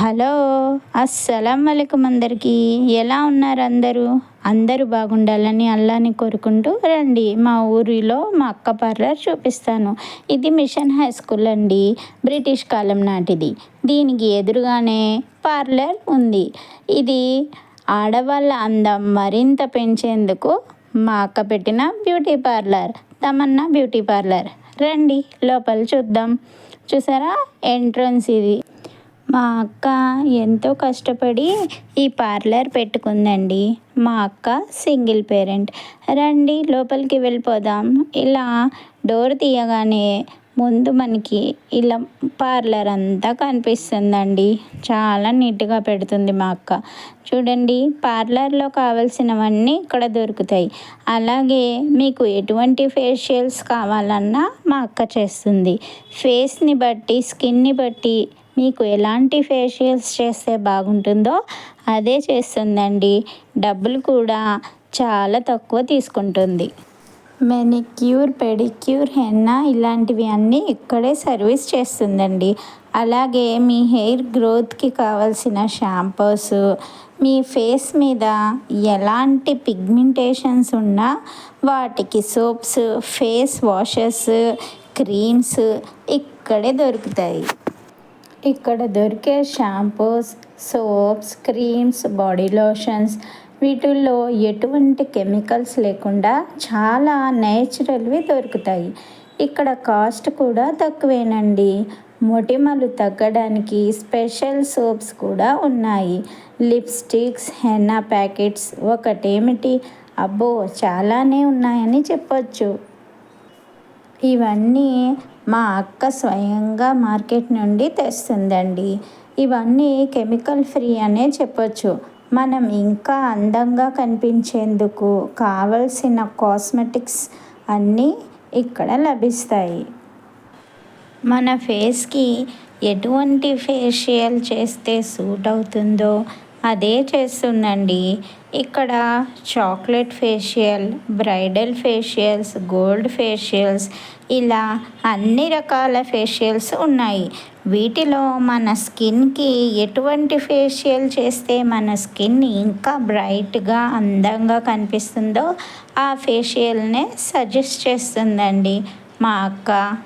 Hello అస్సలం అలైకుం అందరికీ. ఎలా ఉన్నారు అందరూ? అందరూ బాగుండాలని అల్లాని కోరుకుంటూ రండి మా ఊరిలో మా అక్క పార్లర్ చూపిస్తాను. ఇది మిషన్ హై స్కూల్ అండి బ్రిటిష్ కాలం నాటిది. దీనికి ఎదురుగానే పార్లర్ ఉంది. ఇది ఆడవాళ్ళ అందం మరింత పెంచేందుకు మా అక్క పెట్టిన beauty parlour Tamanna beauty parlour. రండి లోపల చూద్దాం. చూసారా? ఎంట్రన్స్ ఇది. మా అక్క ఎంతో కష్టపడి ఈ పార్లర్ పెట్టుకుందండి. మా అక్క సింగిల్ పేరెంట్. రండి లోపలికి వెళ్ళిపోదాం. ఇలా డోర్ తీయగానే ముందు మనకి ఇలా పార్లర్ అంతా కనిపిస్తుందండి. చాలా నీట్గా పెడుతుంది మా అక్క. చూడండి పార్లర్లో కావాల్సినవన్నీ ఇక్కడ దొరుకుతాయి. అలాగే మీకు ఎటువంటి ఫేషియల్స్ కావాలన్నా మా అక్క చేస్తుంది. ఫేస్ని బట్టి స్కిన్ని బట్టి మీకు ఎలాంటి ఫేషియల్స్ చేస్తే బాగుంటుందో అదే చేస్తుందండి. డబ్బులు కూడా చాలా తక్కువ తీసుకుంటుంది. మెనిక్యూర్ పెడిక్యూర్ హెన్నా ఇలాంటివి అన్నీ ఇక్కడే సర్వీస్ చేస్తుందండి. అలాగే మీ హెయిర్ గ్రోత్కి కావాల్సిన షాంపూస్ మీ ఫేస్ మీద ఎలాంటి పిగ్మెంటేషన్స్ ఉన్నా వాటికి సోప్స్ ఫేస్ వాషెస్ క్రీమ్స్ ఇక్కడే దొరుకుతాయి. ఇక్కడ దొరికే shampoos soaps creams body lotions వీటిల్లో ఎటువంటి కెమికల్స్ లేకుండా చాలా నేచురల్వి దొరుకుతాయి. ఇక్కడ కాస్ట్ కూడా తక్కువేనండి. మొటిమలు తగ్గడానికి స్పెషల్ సోప్స్ కూడా ఉన్నాయి. లిప్స్టిక్స్ హెన్నా ప్యాకెట్స్ ఒకటేమిటి? అబ్బో చాలానే ఉన్నాయని చెప్పొచ్చు. ఇవన్నీ మా అక్క స్వయంగా మార్కెట్ నుండి తెస్తుందండి. ఇవన్నీ కెమికల్ ఫ్రీ అనే చెప్పొచ్చు. మనం ఇంకా అందంగా కనిపించేందుకు కావలసిన కాస్మెటిక్స్ అన్నీ ఇక్కడ లభిస్తాయి. మన ఫేస్కి ఎటువంటి ఫేషియల్ చేస్తే సూట్ అవుతుందో అదే చేస్తుందండి. ఇక్కడ chocolate facial bridal facials gold facials ఇలా అన్ని రకాల ఫేషియల్స్ ఉన్నాయి. వీటిలో మన స్కిన్కి ఎటువంటి ఫేషియల్ చేస్తే మన స్కిన్ ఇంకా బ్రైట్గా అందంగా కనిపిస్తుందో ఆ ఫేషియల్నే సజెస్ట్ చేస్తుందండి మా అక్క.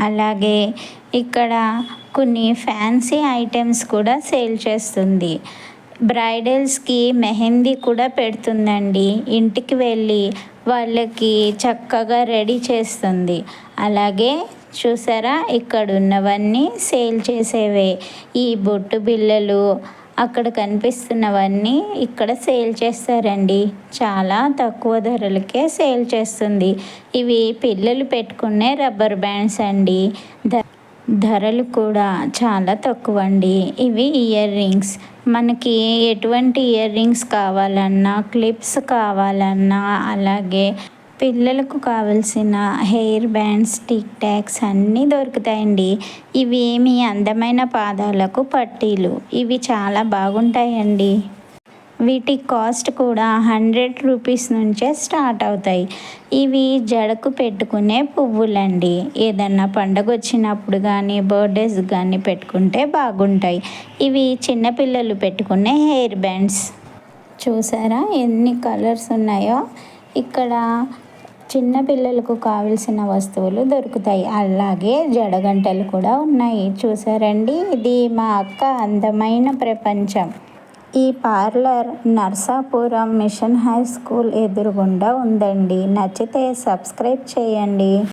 అలాగే ఇక్కడ కొన్ని ఫ్యాన్సీ ఐటమ్స్ కూడా సేల్ చేస్తుంది. బ్రైడల్స్కి మెహందీ కూడా పెడుతుందండి. ఇంటికి వెళ్ళి వాళ్ళకి చక్కగా రెడీ చేస్తుంది. అలాగే చూసారా ఇక్కడ ఉన్నవన్నీ సేల్ చేసేవే. ఈ బొట్టు బిళ్ళలు అక్కడ కనిపిస్తున్నవన్నీ ఇక్కడ సేల్ చేస్తారండి. చాలా తక్కువ ధరలకే సేల్ చేస్తుంది. ఇవి పిల్లలు పెట్టుకునే రబ్బర్ బ్యాండ్స్ అండి. ధరలు కూడా చాలా తక్కువ అండి ఇవి ఇయర్ రింగ్స్. మనకి ఎటువంటి ఇయర్ రింగ్స్ కావాలన్నా క్లిప్స్ కావాలన్నా అలాగే పిల్లలకు కావలసిన హెయిర్ బ్యాండ్స్ టిక్ ట్యాక్స్ అన్నీ దొరుకుతాయండి. ఇవి మీ అందమైన పాదాలకు పట్టీలు. ఇవి చాలా బాగుంటాయండి. వీటి కాస్ట్ కూడా హండ్రెడ్ రూపీస్ నుంచే స్టార్ట్ అవుతాయి. ఇవి జడకు పెట్టుకునే పువ్వులండి. ఏదన్నా పండగ వచ్చినప్పుడు కానీ బర్త్డేస్ కానీ పెట్టుకుంటే బాగుంటాయి. ఇవి చిన్నపిల్లలు పెట్టుకునే హెయిర్ బ్యాండ్స్. చూసారా ఎన్ని కలర్స్ ఉన్నాయో? ఇక్కడ చిన్నపిల్లలకు కావలసిన వస్తువులు దొరుకుతాయి. అలాగే జడగంటలు కూడా ఉన్నాయి. చూసారండి? ఇది మా అక్క అందమైన ప్రపంచం. ఈ parlour Narsapuram mission high school ఎదురుగుండా ఉందండి. నచ్చితే సబ్స్క్రైబ్ చేయండి.